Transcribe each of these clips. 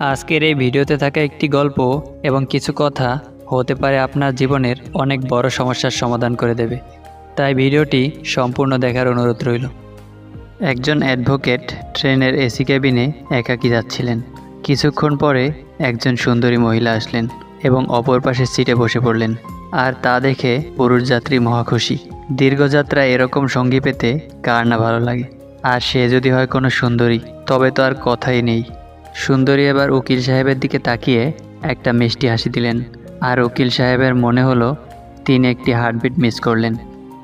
আজকের এই ভিডিওতে থাকা একটি গল্প এবং কিছু কথা হতে পারে আপনার জীবনের অনেক বড় সমস্যার সমাধান করে দেবে। তাই ভিডিওটি সম্পূর্ণ দেখার অনুরোধ রইল। একজন অ্যাডভোকেট ট্রেনের এসি ক্যাবিনে একাকী যাচ্ছিলেন। কিছুক্ষণ পরে একজন সুন্দরী মহিলা আসলেন এবং অপর পাশের সিটে বসে পড়লেন। আর তা দেখে পুরুষ যাত্রী মহা খুশি। দীর্ঘযাত্রা এরকম সঙ্গী পেতে কার না ভালো লাগে? আর সে যদি হয় কোনো সুন্দরী, তবে তো আর কথাই নেই। সুন্দরী এবার উকিল সাহেবের দিকে তাকিয়ে একটা মিষ্টি হাসি দিলেন। আর উকিল সাহেবের মনে হলো, তিনি একটি হার্টবিট মিস করলেন।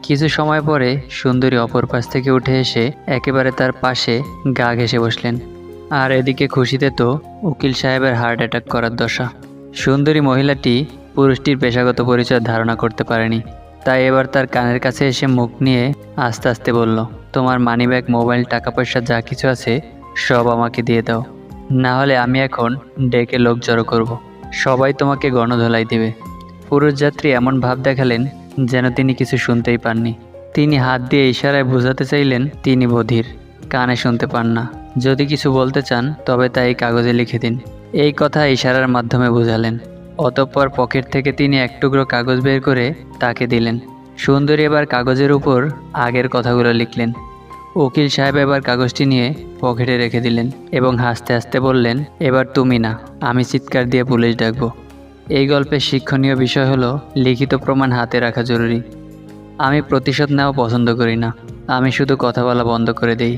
কিছু সময় পরে সুন্দরী অপর পাশ থেকে উঠে এসে একেবারে তার পাশে গা ঘেসে বসলেন। আর এদিকে খুশিতে তো উকিল সাহেবের হার্ট অ্যাটাক করার দশা। সুন্দরী মহিলাটি পুরুষটির পেশাগত পরিচয় ধারণা করতে পারেনি। তাই এবার তার কানের কাছে এসে মুখ নিয়ে আস্তে আস্তে বলল, তোমার মানিব্যাগ মোবাইল টাকা পয়সা যা কিছু আছে, সব আমাকে দিয়ে দাও। না হলে আমি এখন ডেকে লোক জড়ো করব। সবাই তোমাকে গণধোলাই দেবে। পুরুষ যাত্রী এমন ভাব দেখালেন যেন তিনি কিছু শুনতেই পাননি। তিনি হাত দিয়ে ইশারায় বোঝাতে চাইলেন তিনি বধির, কানে শুনতে পান না। যদি কিছু বলতে চান, তবে তা এই কাগজে লিখে দিন। এই কথা ইশারার মাধ্যমে বোঝালেন। অতঃপর পকেট থেকে তিনি এক টুকরো কাগজ বের করে তাকে দিলেন। সুন্দরী এবার কাগজের উপর আগের কথাগুলো লিখলেন। উকিল সাহেব এবার কাগজটি নিয়ে পকেটে রেখে দিলেন এবং হাসতে হাসতে বললেন, এবার তুমি না, আমি চিৎকার দিয়ে পুলিশ ডাকবো। এই গল্পের শিক্ষণীয় বিষয় হলো, লিখিত প্রমাণ হাতে রাখা জরুরি। আমি প্রতিশোধ নেওয়া পছন্দ করি না, আমি শুধু কথা বলা বন্ধ করে দেই।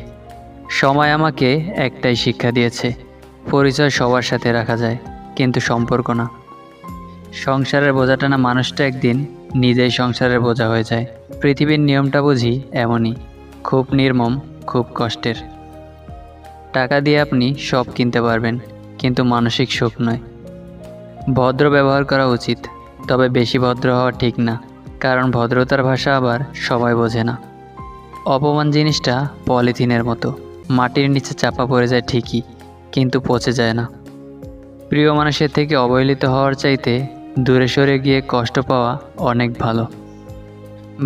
সময় আমাকে একটাই শিক্ষা দিয়েছে, পরিচয় সবার সাথে রাখা যায়, কিন্তু সম্পর্ক না। সংসারের বোঝাটা না মানুষটা একদিন নিজেই সংসারের বোঝা হয়ে যায়, পৃথিবীর নিয়মটা বুঝি এমনই। খুব নির্মম, খুব কষ্টের। টাকা দিয়ে আপনি সব কিনতে পারবেন, কিন্তু মানসিক সুখ নয়। ভদ্র ব্যবহার করা উচিত, তবে বেশি ভদ্র হওয়া ঠিক না, কারণ ভদ্রতার ভাষা আবার সবাই বোঝে না। অপমান জিনিসটা পলিথিনের মতো, মাটির নিচে চাপা পড়ে যায় ঠিকই, কিন্তু পচে যায় না। প্রিয় মানুষের থেকে অবহেলিত হওয়ার চাইতে দূরে সরে গিয়ে কষ্ট পাওয়া অনেক ভালো।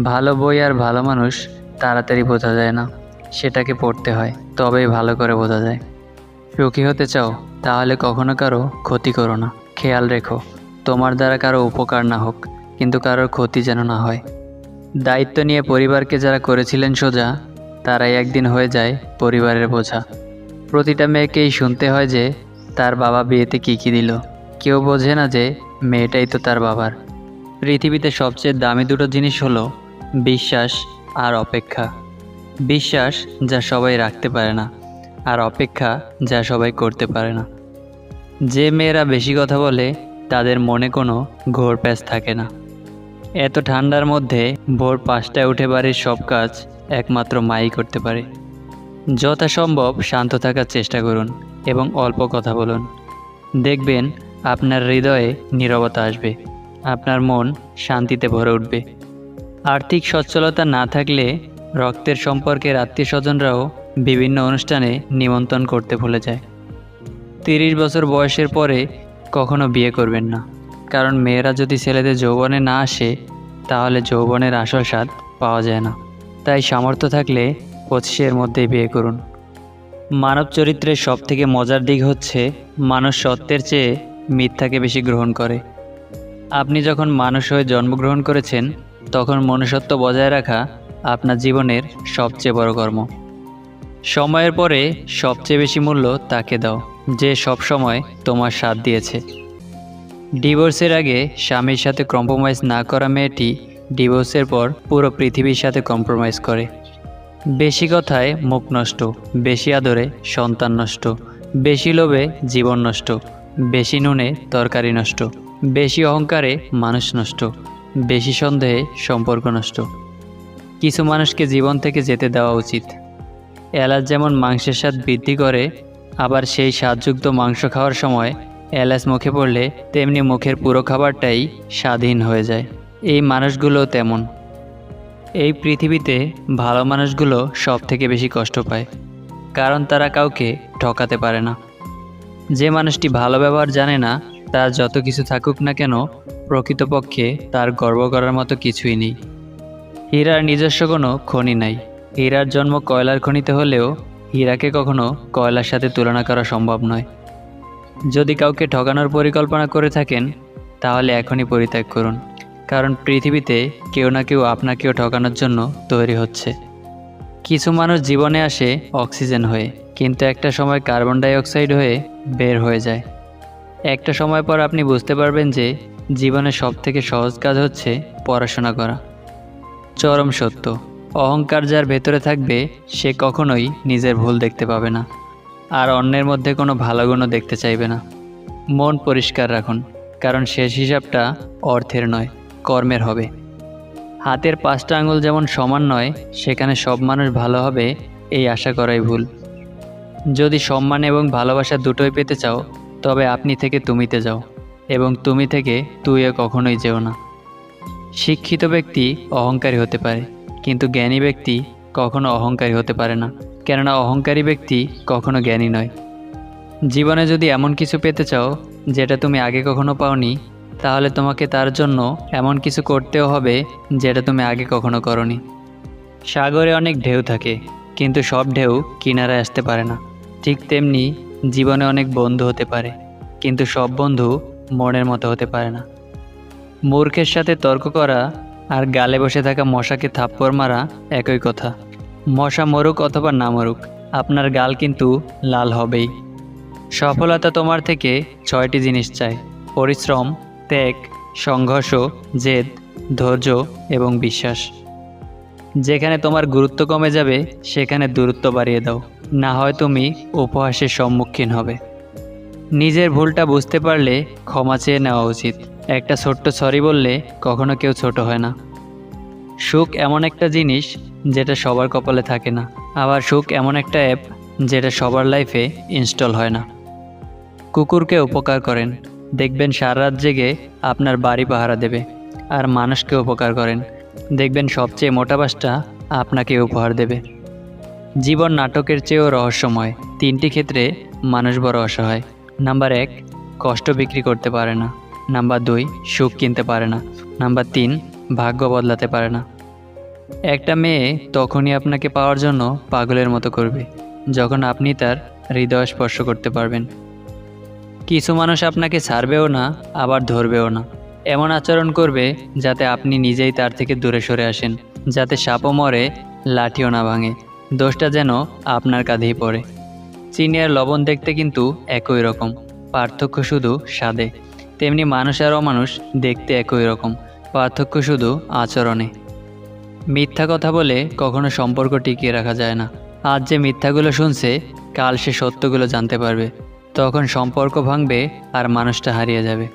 ভালো বই আর ভালো মানুষ তাড়াতাড়ি বোঝা যায় না। সেটাকে পড়তে হয়, তবেই ভালো করে বোঝা যায়। সুখী হতে চাও, তাহলে কখনো কারও ক্ষতি করো না। খেয়াল রেখো, তোমার দ্বারা কারও উপকার না হোক, কিন্তু কারোর ক্ষতি যেন না হয়। দায়িত্ব নিয়ে পরিবারকে যারা করেছিলেন সোজা, তারাই একদিন হয়ে যায় পরিবারের বোঝা। প্রতিটা মেয়েকেই শুনতে হয় যে, তার বাবা বিয়েতে কী কী দিল। কেউ বোঝে না যে, মেয়েটাই তো তার বাবার। পৃথিবীতে সবচেয়ে দামি দুটো জিনিস হলো, বিশ্বাস আর অপেক্ষা। বিশ্বাস যা সবাই রাখতে পারে না, আর অপেক্ষা যা সবাই করতে পারে না। যে মেয়েরা বেশি কথা বলে, তাদের মনে কোনো ঘোর প্যাচ থাকে না। এত ঠান্ডার মধ্যে ভোর পাঁচটায় উঠে বাড়ির সব কাজ একমাত্র মাই করতে পারে। যথাসম্ভব শান্ত থাকার চেষ্টা করুন এবং অল্প কথা বলুন। দেখবেন আপনার হৃদয়ে নীরবতা আসবে, আপনার মন শান্তিতে ভরে উঠবে। আর্থিক সচ্ছলতা না থাকলে রক্তের সম্পর্কের আত্মীয় স্বজনরাও বিভিন্ন অনুষ্ঠানে নিমন্ত্রণ করতে ভুলে যায়। তিরিশ বছর বয়সের পরে কখনো বিয়ে করবেন না। কারণ মেয়েরা যদি ছেলেদের যৌবনে না আসে, তাহলে যৌবনের আসল স্বাদ পাওয়া যায় না। তাই সামর্থ্য থাকলে পঁচিশের মধ্যেই বিয়ে করুন। মানব চরিত্রের সবথেকে মজার দিক হচ্ছে মানুষ সত্যের চেয়ে মিথ্যাকে বেশি গ্রহণ করে। আপনি যখন মানুষ হয়ে জন্মগ্রহণ করেছেন তখন মনুষ্যত্ব বজায় রাখা আপনার জীবনের সবচেয়ে বড় কর্ম। সময়ের পরে সবচেয়ে বেশি মূল্য তাকে দাও, যে সব সময় তোমার সাথ দিয়েছে। ডিভোর্সের আগে স্বামীর সাথে কম্প্রোমাইজ না করা মেয়েটি ডিভোর্সের পর পুরো পৃথিবীর সাথে কম্প্রোমাইজ করে। বেশি কথায় মুখ নষ্ট, বেশি আদরে সন্তান নষ্ট, বেশি লোভে জীবন নষ্ট, বেশি নুনে তরকারি নষ্ট, বেশি অহংকারে মানুষ নষ্ট। বেশি সন্দেহে সম্পর্ক নষ্ট। কিছু মানুষকে জীবন থেকে যেতে দেওয়া উচিত। এলাচ যেমন মাংসের স্বাদ বৃদ্ধি করে, আবার সেই স্বাদযুক্ত মাংস খাওয়ার সময় এলাচ মুখে পড়লে তেমনি মুখের পুরো খাবারটাই স্বাধীন হয়ে যায়। এই মানুষগুলো তেমন। এই পৃথিবীতে ভালো মানুষগুলো সব থেকে বেশি কষ্ট পায়, কারণ তারা কাউকে ঠকাতে পারে না। যে মানুষটি ভালো ব্যবহার জানে না, তার যত কিছু থাকুক না কেন প্রকৃতপক্ষে তার গর্ব করার মতো কিছুই নেই। হীরার নিজস্ব কোনো খনি নাই। হীরার জন্ম কয়লার খনিতে হলেও হীরাকে কখনো কয়লার সাথে তুলনা করা সম্ভব নয়। যদি কাউকে ঠকানোর পরিকল্পনা করে থাকেন, তাহলে এখনই পরিত্যাগ করুন, কারণ পৃথিবীতে কেউ না কেউ আপনাকেও ঠকানোর জন্য তৈরি হচ্ছে। কিছু মানুষ জীবনে আসে অক্সিজেন হয়ে, কিন্তু একটা সময় কার্বন ডাই অক্সাইড হয়ে বের হয়ে যায়। একটা সময় পর আপনি বুঝতে পারবেন যে জীবনের সবথেকে সহজ কাজ হচ্ছে পড়াশোনা করা। চরম সত্য। অহংকার যার ভেতরে থাকবে, সে কখনোই নিজের ভুল দেখতে পাবে না। আর অন্যের মধ্যে কোনো ভালো গুণও দেখতে চাইবে না। মন পরিষ্কার রাখুন, কারণ শেষ হিসাবটা অর্থের নয়, কর্মের হবে। হাতের পাঁচটা আঙুল যেমন সমান নয়, সেখানে সব মানুষ ভালো হবে, এই আশা করাই ভুল। যদি সম্মান এবং ভালোবাসা দুটোই পেতে চাও, তবে আপনি থেকে তুমিতে যাও। এবং তুমি থেকে তুইও কখনোই যেও না। শিক্ষিত ব্যক্তি অহংকারী হতে পারে, কিন্তু জ্ঞানী ব্যক্তি কখনো অহংকারী হতে পারে না, কেননা অহংকারী ব্যক্তি কখনো জ্ঞানী নয়। জীবনে যদি এমন কিছু পেতে চাও, যেটা তুমি আগে কখনো পাওনি, তাহলে তোমাকে তার জন্য এমন কিছু করতেও হবে, যেটা তুমি আগে কখনো করনি। সাগরে অনেক ঢেউ থাকে, কিন্তু সব ঢেউ কিনারায় আসতে পারে না। ঠিক তেমনি জীবনে অনেক বন্ধু হতে পারে, কিন্তু সব বন্ধু মনের মতো হতে পারে না। মূর্খের সাথে তর্ক করা আর গালে বসে থাকা মশাকে থাপ্পড় মারা একই কথা। মশা মরুক অথবা না মরুক, আপনার গাল কিন্তু লাল হবেই। সফলতা তোমার থেকে ছয়টি জিনিস চাই। পরিশ্রম, ত্যাগ, সংঘর্ষ, জেদ, ধৈর্য এবং বিশ্বাস। যেখানে তোমার গুরুত্ব কমে যাবে, সেখানে দূরত্ব বাড়িয়ে দাও। না হয় তুমি উপহাসের সম্মুখীন হবে। নিজের ভুলটা বুঝতে পারলে ক্ষমা চেয়ে নেওয়া উচিত। একটা ছোট্ট সরি বললে কখনো কেউ ছোট হয় না। সুখ এমন একটা জিনিস যেটা সবার কপালে থাকে না। আবার সুখ এমন একটা অ্যাপ যেটা সবার লাইফে ইনস্টল হয় না। কুকুরকে উপকার করেন। দেখবেন সারা রাত জেগে আপনার বাড়ি পাহারা দেবে আর মানুষকে উপকার করেন। দেখবেন সবচেয়ে মোটা বাসটা আপনাকে উপহার দেবে। জীবন নাটকের চেয়েও রহস্যময়। তিনটি ক্ষেত্রে মানুষ বড় অসহায়। নাম্বার এক, কষ্ট বিক্রি করতে পারে না। নাম্বার দুই, সুখ কিনতে পারে না। নাম্বার তিন, ভাগ্য বদলাতে পারে না। একটা মেয়ে তখনই আপনাকে পাওয়ার জন্য পাগলের মতো করবে, যখন আপনি তার হৃদয় স্পর্শ করতে পারবেন। কিছু মানুষ আপনাকে ছাড়বেও না, আবার ধরবেও না। এমন আচরণ করবে যাতে আপনি নিজেই তার থেকে দূরে সরে আসেন, যাতে সাপও মরে, লাঠিও না ভাঙে। দোষটা যেন আপনার কাঁধেই পড়ে। চিনি আর লবণ দেখতে কিন্তু একই রকম। পার্থক্য শুধু স্বাদে। তেমনি মানুষ আর অমানুষ দেখতে একই রকম। পার্থক্য শুধু আচরণে। মিথ্যা কথা বলে কখনো সম্পর্ক টিকিয়ে রাখা যায় না। আজ যে মিথ্যাগুলো শুনছে, কাল সে সত্যগুলো জানতে পারবে। তখন সম্পর্ক ভাঙবে আর মানুষটা হারিয়ে যাবে।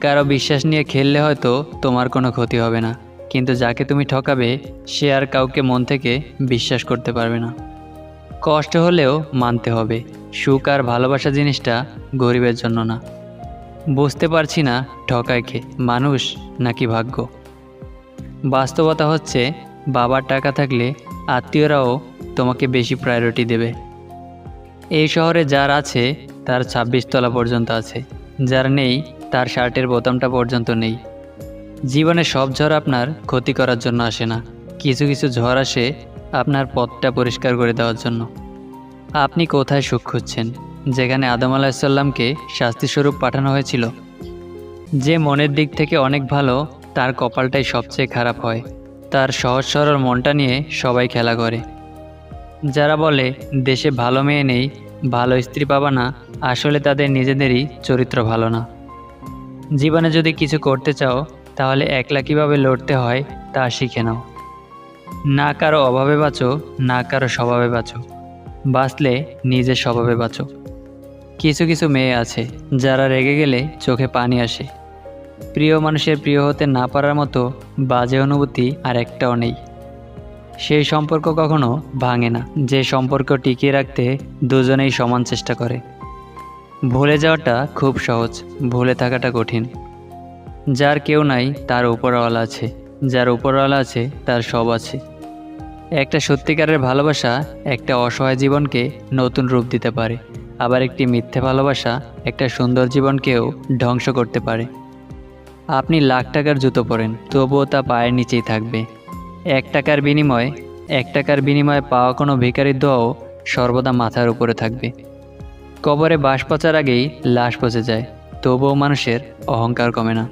কারও বিশ্বাস নিয়ে খেললে হয়তো তোমার কোনো ক্ষতি হবে না। কিন্তু যাকে তুমি ঠকাবে, সে আর কাউকে মন থেকে বিশ্বাস করতে পারবে না। কষ্ট হলেও মানতে হবে। সুখ আর ভালোবাসা জিনিসটা গরিবের জন্য না। বুঝতে পারছি না ঠকায় কে, মানুষ নাকি ভাগ্য? বাস্তবতা হচ্ছে, বাবার টাকা থাকলে আত্মীয়রাও তোমাকে বেশি প্রায়োরিটি দেবে। এই শহরে যার আছে, তার ছাব্বিশ তলা পর্যন্ত আছে। যার নেই, তার শার্টের বোতামটা পর্যন্ত নেই। জীবনে সব ঝড় আপনার ক্ষতি করার জন্য আসে না। কিছু কিছু ঝড় আসে আপনার পথটা পরিষ্কার করে দেওয়ার জন্য। আপনি কোথায় সুখ খুঁজছেন? যেখানে আদম আলাহিসাল্লামকে শাস্তিস্বরূপ পাঠানো হয়েছিল। যে মনের দিক থেকে অনেক ভালো, তার কপালটাই সবচেয়ে খারাপ হয়। তার সহজ সরল মনটা নিয়ে সবাই খেলা করে। যারা বলে, দেশে ভালো মেয়ে নেই, ভালো স্ত্রী পাবা না আসলে তাদের নিজেদেরই চরিত্র ভালো না। জীবনে যদি কিছু করতে চাও, তাহলে একলা কীভাবে লড়তে হয়, তা শিখে নাও। না কারও অভাবে বাঁচো, না কারও স্বভাবে বাঁচো। বাঁচলে নিজের স্বভাবে বাঁচো। কিছু কিছু মেয়ে আছে, যারা রেগে গেলে চোখে পানি আসে। প্রিয় মানুষের প্রিয় হতে না পারার মতো বাজে অনুভূতি আর একটাও নেই। সেই সম্পর্ক কখনো ভাঙে না, যে সম্পর্ক টিকিয়ে রাখতে দুজনেই সমান চেষ্টা করে। ভুলে যাওয়াটা খুব সহজ, ভুলে থাকাটা কঠিন। যার কেউ নাই, তার উপরওয়ালা আছে। যার উপরওয়ালা আছে, তার সব আছে। একটা সত্যিকারের ভালোবাসা একটা অসহায় জীবনকে নতুন রূপ দিতে পারে। আবার একটি মিথ্যে ভালোবাসা একটা সুন্দর জীবনকেও ধ্বংস করতে পারে। আপনি লাখ টাকার জুতো পরেন, তবুও তা পায়ের নিচেই থাকবে। এক টাকার বিনিময়ে, এক টাকার বিনিময়ে পাওয়া কোনো ভিকারির দোয়াও সর্বদা মাথার উপরে থাকবে। কবরে বাস পচার আগেই লাশ পচে যায়, তবুও মানুষের অহংকার কমে না।